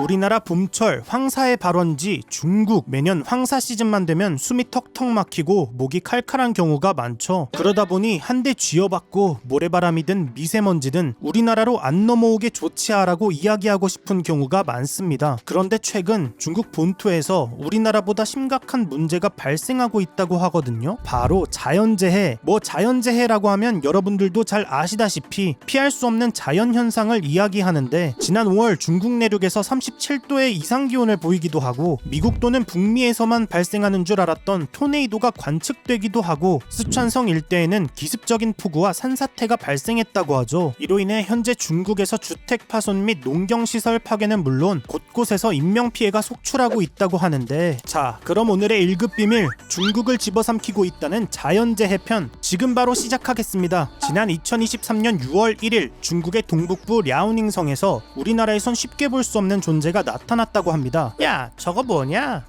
우리나라 봄철 황사의 발원지 중국 매년 황사 시즌만 되면 숨이 턱턱 막히고 목이 칼칼한 경우가 많죠. 그러다 보니 한 대 쥐어받고 모래바람이든 미세먼지든 우리나라로 안 넘어오게 조치하라고 이야기하고 싶은 경우가 많습니다. 그런데 최근 중국 본토에서 우리나라보다 심각한 문제가 발생하고 있다고 하거든요. 바로 자연재해. 뭐 자연재해라고 하면 여러분들도 잘 아시다시피 피할 수 없는 자연 현상을 이야기하는데 지난 5월 중국 내륙에서 37도의 이상 기온을 보이기도 하고 미국 또는 북미에서만 발생하는 줄 알았던 토네이도가 관측되기도 하고 스촨성 일대에는 기습적인 폭우와 산사태가 발생했다고 하죠. 이로 인해 현재 중국에서 주택 파손 및 농경 시설 파괴는 물론 곳곳에서 인명 피해가 속출하고 있다고 하는데 자, 그럼 오늘의 1급 비밀 중국을 집어삼키고 있다는 자연재해 편 지금 바로 시작하겠습니다. 지난 2023년 6월 1일 중국의 동북부 랴오닝성에서 우리나라에선 쉽게 볼 수 없는 존재 가 나타났다고 합니다. 야, 저거 뭐냐?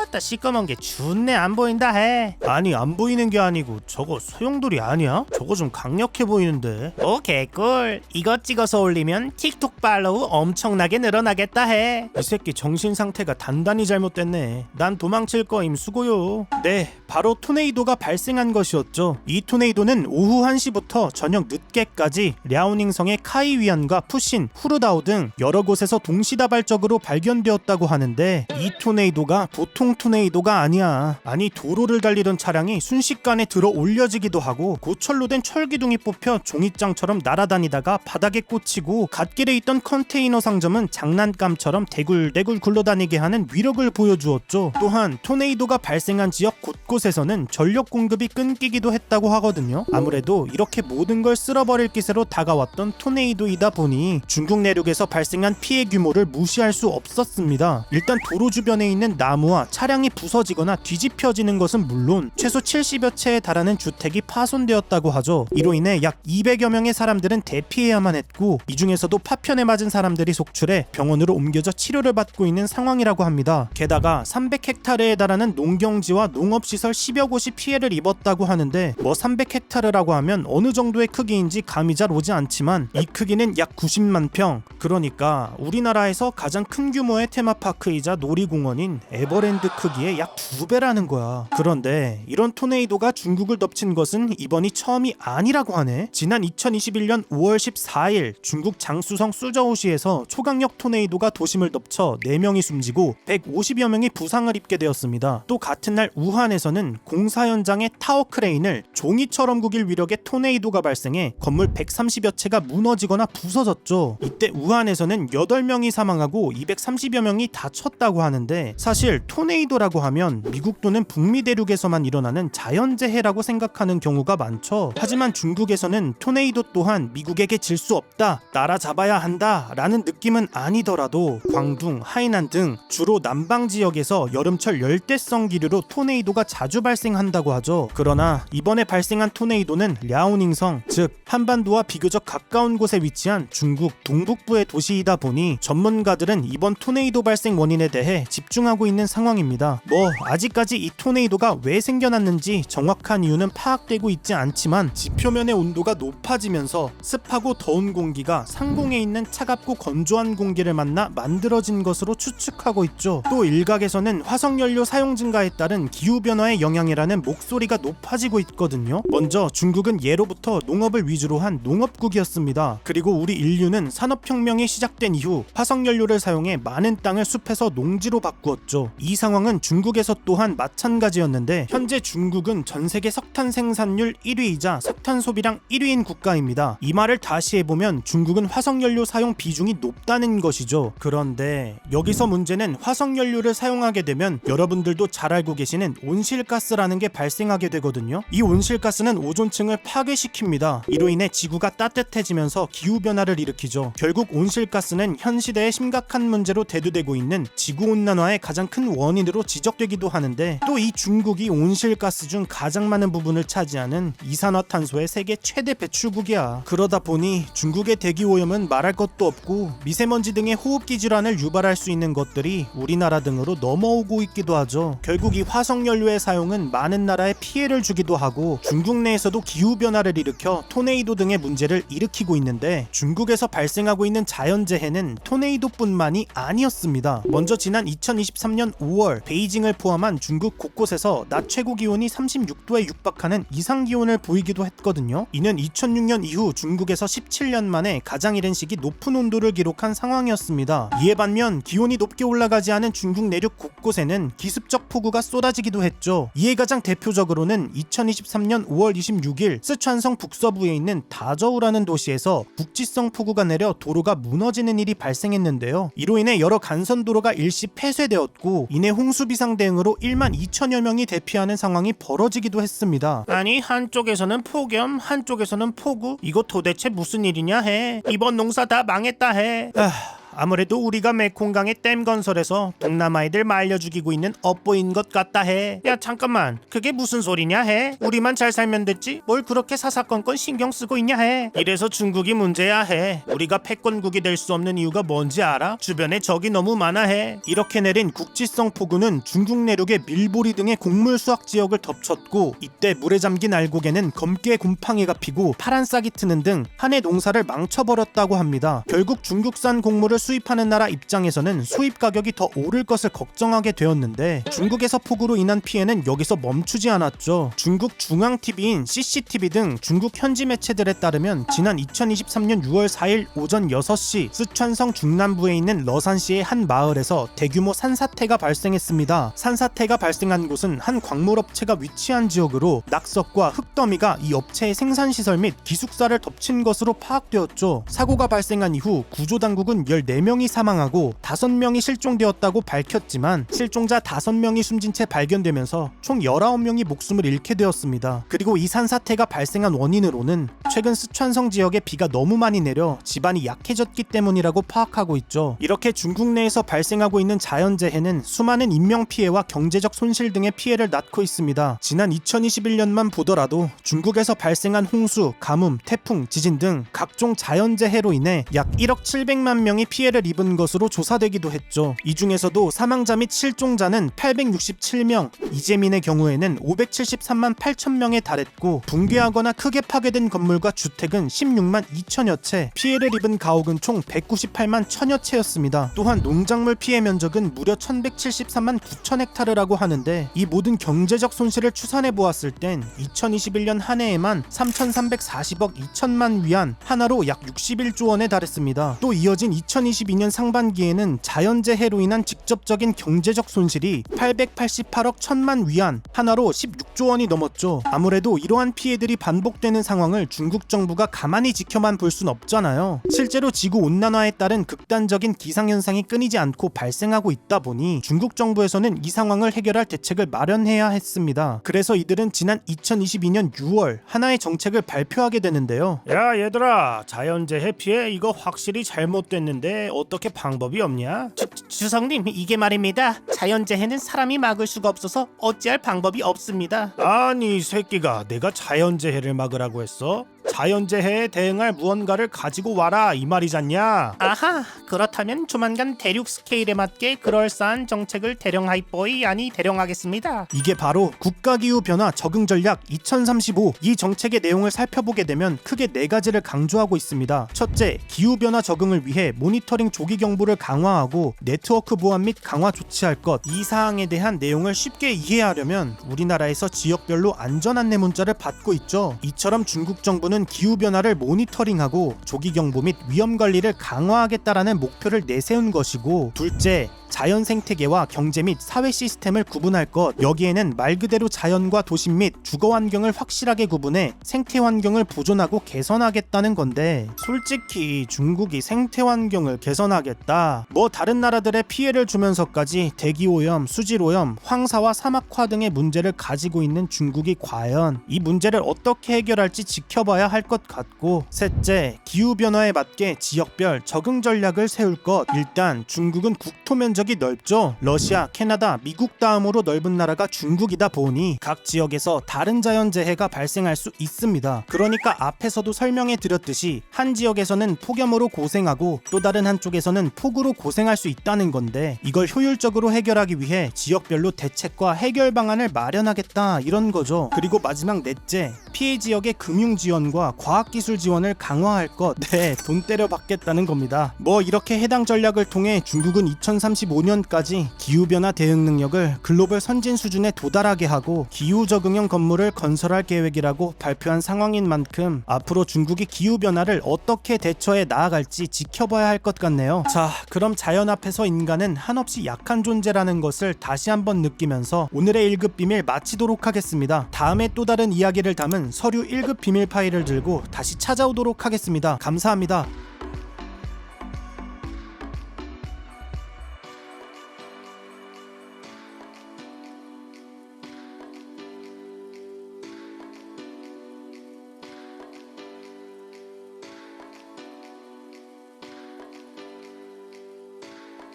아따 시꺼먼 게 준내 안 보인다 해. 아니 안 보이는 게 아니고 저거 소용돌이 아니야? 저거 좀 강력해 보이는데. 오 개꿀. 이거 찍어서 올리면 틱톡 팔로우 엄청나게 늘어나겠다 해 이 새끼 정신 상태가 단단히 잘못됐네. 난 도망칠 거임 수고요. 네 바로 토네이도가 발생한 것이었죠. 이 토네이도는 오후 1시부터 저녁 늦게까지 랴오닝성의 카이위안과 푸신, 후르다오 등 여러 곳에서 동시다발적으로 발견되었다고 하는데 이 토네이도가 보통 토네이도가 아니야. 아니 도로를 달리던 차량이 순식간에 들어 올려지기도 하고 고철로 된 철기둥이 뽑혀 종이장처럼 날아다니다가 바닥에 꽂히고 갓길에 있던 컨테이너 상점은 장난감처럼 대굴대굴 굴러다니게 하는 위력을 보여주었죠. 또한 토네이도가 발생한 지역 곳곳에서는 전력 공급이 끊기기도 했다고 하거든요. 아무래도 이렇게 모든 걸 쓸어버릴 기세로 다가왔던 토네이도이다 보니 중국 내륙에서 발생한 피해 규모를 무시할 수 없었습니다. 일단 도로 주변에 있는 나무와 차 량이 부서지거나 뒤집혀지는 것은 물론 최소 70여 채에 달하는 주택이 파손되었다고 하죠. 이로 인해 약 200여 명의 사람들은 대피해야만 했고 이 중에서도 파편에 맞은 사람들이 속출해 병원으로 옮겨져 치료를 받고 있는 상황이라고 합니다. 게다가 300헥타르에 달하는 농경지와 농업시설 10여 곳이 피해를 입었다고 하는데 뭐 300헥타르라고 하면 어느 정도의 크기인지 감이 잘 오지 않지만 이 크기는 약 90만 평 그러니까 우리나라에서 가장 큰 규모의 테마파크이자 놀이공원인 에버랜드 크기의 약 두 배라는 거야. 그런데 이런 토네이도가 중국을 덮친 것은 이번이 처음이 아니라고 하네. 지난 2021년 5월 14일 중국 장수성 수저우시에서 초강력 토네이도가 도심을 덮쳐 4명이 숨지고 150여 명이 부상을 입게 되었습니다. 또 같은 날 우한에서는 공사 현장에 타워 크레인을 종이처럼 구길 위력의 토네이도가 발생해 건물 130여 채가 무너지거나 부서졌죠. 이때 우한에서는 8명이 사망하고 230여 명이 다쳤다고 하는데 사실 토네이도 라고 하면 미국 또는 북미 대륙에서만 일어나는 자연재해라고 생각하는 경우가 많죠. 하지만 중국에서는 토네이도 또한 미국에게 질 수 없다, 따라잡아야 한다 라는 느낌은 아니더라도 광둥, 하이난 등 주로 남방 지역에서 여름철 열대성 기류로 토네이도가 자주 발생한다고 하죠. 그러나 이번에 발생한 토네이도는 랴오닝성, 즉 한반도와 비교적 가까운 곳에 위치한 중국 동북부의 도시이다 보니 전문가들은 이번 토네이도 발생 원인에 대해 집중하고 있는 상황입니다. 뭐 아직까지 이 토네이도가 왜 생겨났는지 정확한 이유는 파악되고 있지 않지만 지표면의 온도가 높아지면서 습하고 더운 공기가 상공에 있는 차갑고 건조한 공기를 만나 만들어진 것으로 추측하고 있죠. 또 일각에서는 화석연료 사용 증가에 따른 기후 변화의 영향이라는 목소리가 높아지고 있거든요. 먼저 중국은 예로부터 농업을 위주로 한 농업국이었습니다. 그리고 우리 인류는 산업혁명이 시작된 이후 화석연료를 사용해 많은 땅을 숲에서 농지로 바꾸었죠. 이상 황은 중국에서 또한 마찬가지였는데 현재 중국은 전 세계 석탄 생산률 1위이자 석탄 소비량 1위인 국가입니다. 이 말을 다시 해보면 중국은 화석연료 사용 비중이 높다는 것이죠. 그런데 여기서 문제는 화석연료를 사용하게 되면 여러분들도 잘 알고 계시는 온실가스라는 게 발생하게 되거든요. 이 온실가스는 오존층을 파괴시킵니다. 이로 인해 지구가 따뜻해지면서 기후 변화를 일으키죠. 결국 온실가스는 현 시대의 심각한 문제로 대두되고 있는 지구 온난화의 가장 큰 원인 원인으로 지적되기도 하는데 또 이 중국이 온실가스 중 가장 많은 부분을 차지하는 이산화탄소의 세계 최대 배출국이야. 그러다 보니 중국의 대기 오염은 말할 것도 없고 미세먼지 등의 호흡기 질환을 유발할 수 있는 것들이 우리나라 등으로 넘어오고 있기도 하죠. 결국 이 화석 연료의 사용은 많은 나라에 피해를 주기도 하고 중국 내에서도 기후 변화를 일으켜 토네이도 등의 문제를 일으키고 있는데 중국에서 발생하고 있는 자연재해는 토네이도뿐만이 아니었습니다. 먼저 지난 2023년 5월 베이징을 포함한 중국 곳곳에서 낮 최고 기온이 36도에 육박하는 이상 기온을 보이기도 했거든요. 이는 2006년 이후 중국에서 17년 만에 가장 이른 시기 높은 온도를 기록한 상황이었습니다. 이에 반면 기온이 높게 올라가지 않은 중국 내륙 곳곳에는 기습적 폭우가 쏟아지기도 했죠. 이에 가장 대표적으로는 2023년 5월 26일 스촨성 북서부에 있는 다저우라는 도시에서 국지성 폭우가 내려 도로가 무너지는 일이 발생했는데요. 이로 인해 여러 간선 도로가 일시 폐쇄되었고 이내 홍수 비상 대응으로 1만 2천여 명이 대피하는 상황이 벌어지기도 했습니다. 아니 한쪽에서는 폭염, 한쪽에서는 폭우. 이거 도대체 무슨 일이냐 해. 이번 농사 다 망했다 해. 아... 아무래도 우리가 메콩강의 댐 건설에서 동남아이들 말려 죽이고 있는 업보인 것 같다 해. 야 잠깐만, 그게 무슨 소리냐 해? 우리만 잘 살면 됐지? 뭘 그렇게 사사건건 신경 쓰고 있냐 해? 이래서 중국이 문제야 해. 우리가 패권국이 될 수 없는 이유가 뭔지 알아? 주변에 적이 너무 많아 해. 이렇게 내린 국지성 폭우는 중국 내륙의 밀보리 등의 곡물 수확 지역을 덮쳤고 이때 물에 잠긴 알곡에는 검게 곰팡이가 피고 파란 싹이 트는 등 한 해 농사를 망쳐버렸다고 합니다. 결국 중국산 곡물을 수입하는 나라 입장에서는 수입 가격이 더 오를 것을 걱정하게 되었는데 중국에서 폭우로 인한 피해는 여기서 멈추지 않았죠. 중국 중앙TV인 CCTV 등 중국 현지 매체들에 따르면 지난 2023년 6월 4일 오전 6시 쓰촨성 중남부에 있는 러산시의 한 마을에서 대규모 산사태가 발생했습니다. 산사태가 발생한 곳은 한 광물업체가 위치한 지역으로 낙석과 흙더미가 이 업체의 생산시설 및 기숙사를 덮친 것으로 파악되었죠. 사고가 발생한 이후 구조당국은 14 명이 사망하고 5명이 실종되었다고 밝혔지만 실종자 5명이 숨진 채 발견되면서 총 19명이 목숨을 잃게 되었습니다. 그리고 이 산사태가 발생한 원인으로는 최근 스촨성 지역에 비가 너무 많이 내려 지반이 약해졌기 때문이라고 파악하고 있죠. 이렇게 중국 내에서 발생하고 있는 자연재해는 수많은 인명피해와 경제적 손실 등의 피해를 낳고 있습니다. 지난 2021년만 보더라도 중국에서 발생한 홍수, 가뭄, 태풍, 지진 등 각종 자연재해로 인해 약 1억 700만 명이 피해 를 입은 것으로 조사되기도 했죠. 이 중에서도 사망자 및 실종자는 867명, 이재민의 경우에는 573만 8천 명에 달했고 붕괴하거나 크게 파괴된 건물과 주택은 16만 2천여 채, 피해를 입은 가옥은 총 198만 천여 채였습니다. 또한 농작물 피해 면적은 무려 1173만 9천 헥타르라고 하는데 이 모든 경제적 손실을 추산해 보았을 땐 2021년 한 해에만 3,340억 2천만 위안, 하나로 약 61조 원에 달했습니다. 또 이어진 2022년 상반기에는 자연재해로 인한 직접적인 경제적 손실이 888억 1천만 위안, 하나로 16조 원이 넘었죠. 아무래도 이러한 피해들이 반복되는 상황을 중국 정부가 가만히 지켜만 볼 순 없잖아요. 실제로 지구 온난화에 따른 극단적인 기상 현상이 끊이지 않고 발생하고 있다 보니 중국 정부에서는 이 상황을 해결할 대책을 마련해야 했습니다. 그래서 이들은 지난 2022년 6월 하나의 정책을 발표하게 되는데요. 야 얘들아 자연재해 피해 이거 확실히 잘못됐는데 어떻게 방법이 없냐? 주, 주성님 이게 말입니다. 자연재해는 사람이 막을 수가 없어서 어찌할 방법이 없습니다. 아니 이 새끼가 내가 자연재해를 막으라고 했어? 자연재해에 대응할 무언가를 가지고 와라 이 말이잖냐? 아하 그렇다면 조만간 대륙 스케일에 맞게 그럴싸한 정책을 대령 하이뽀이 아니 대령하겠습니다. 이게 바로 국가기후 변화 적응 전략 2035 이 정책의 내용을 살펴보게 되면 크게 네 가지를 강조하고 있습니다. 첫째, 기후 변화 적응을 위해 모니터링 조기 경보를 강화하고 네트워크 보안 및 강화 조치할 것. 이 사항에 대한 내용을 쉽게 이해하려면 우리나라에서 지역별로 안전 안내 문자를 받고 있죠. 이처럼 중국 정부는 기후변화를 모니터링하고 조기 경보 및 위험 관리를 강화하겠다라는 목표를 내세운 것이고 둘째, 자연 생태계와 경제 및 사회 시스템을 구분할 것. 여기에는 말 그대로 자연과 도심 및 주거 환경을 확실하게 구분해 생태 환경을 보존하고 개선하겠다는 건데 솔직히 중국이 생태 환경을 개선하겠다. 뭐 다른 나라들의 피해를 주면서까지 대기 오염, 수질 오염, 황사와 사막화 등의 문제를 가지고 있는 중국이 과연 이 문제를 어떻게 해결할지 지켜봐야 할 것 같고 셋째, 기후 변화에 맞게 지역별 적응 전략을 세울 것. 일단 중국은 국토 면적 면적이 넓죠. 러시아, 캐나다, 미국 다음으로 넓은 나라가 중국이다 보니 각 지역에서 다른 자연재해가 발생할 수 있습니다. 그러니까 앞에서도 설명해 드렸듯이 한 지역에서는 폭염으로 고생하고 또 다른 한쪽에서는 폭우로 고생할 수 있다는 건데 이걸 효율적으로 해결하기 위해 지역별로 대책과 해결 방안을 마련하겠다 이런 거죠. 그리고 마지막 넷째 피해 지역의 금융 지원과 과학기술 지원을 강화할 것. 네, 돈 때려 받겠다는 겁니다. 뭐 이렇게 해당 전략을 통해 중국은 2035 년까지 기후 변화 대응 능력을 글로벌 선진 수준에 도달하게 하고 기후 적응형 건물을 건설할 계획이라고 발표한 상황인 만큼 앞으로 중국이 기후 변화를 어떻게 대처해 나아갈지 지켜봐야 할 것 같네요. 자, 그럼 자연 앞에서 인간은 한없이 약한 존재라는 것을 다시 한번 느끼면서 오늘의 1급 비밀 마치도록 하겠습니다. 다음에 또 다른 이야기를 담은 서류 1급 비밀 파일을 들고 다시 찾아오도록 하겠습니다. 감사합니다.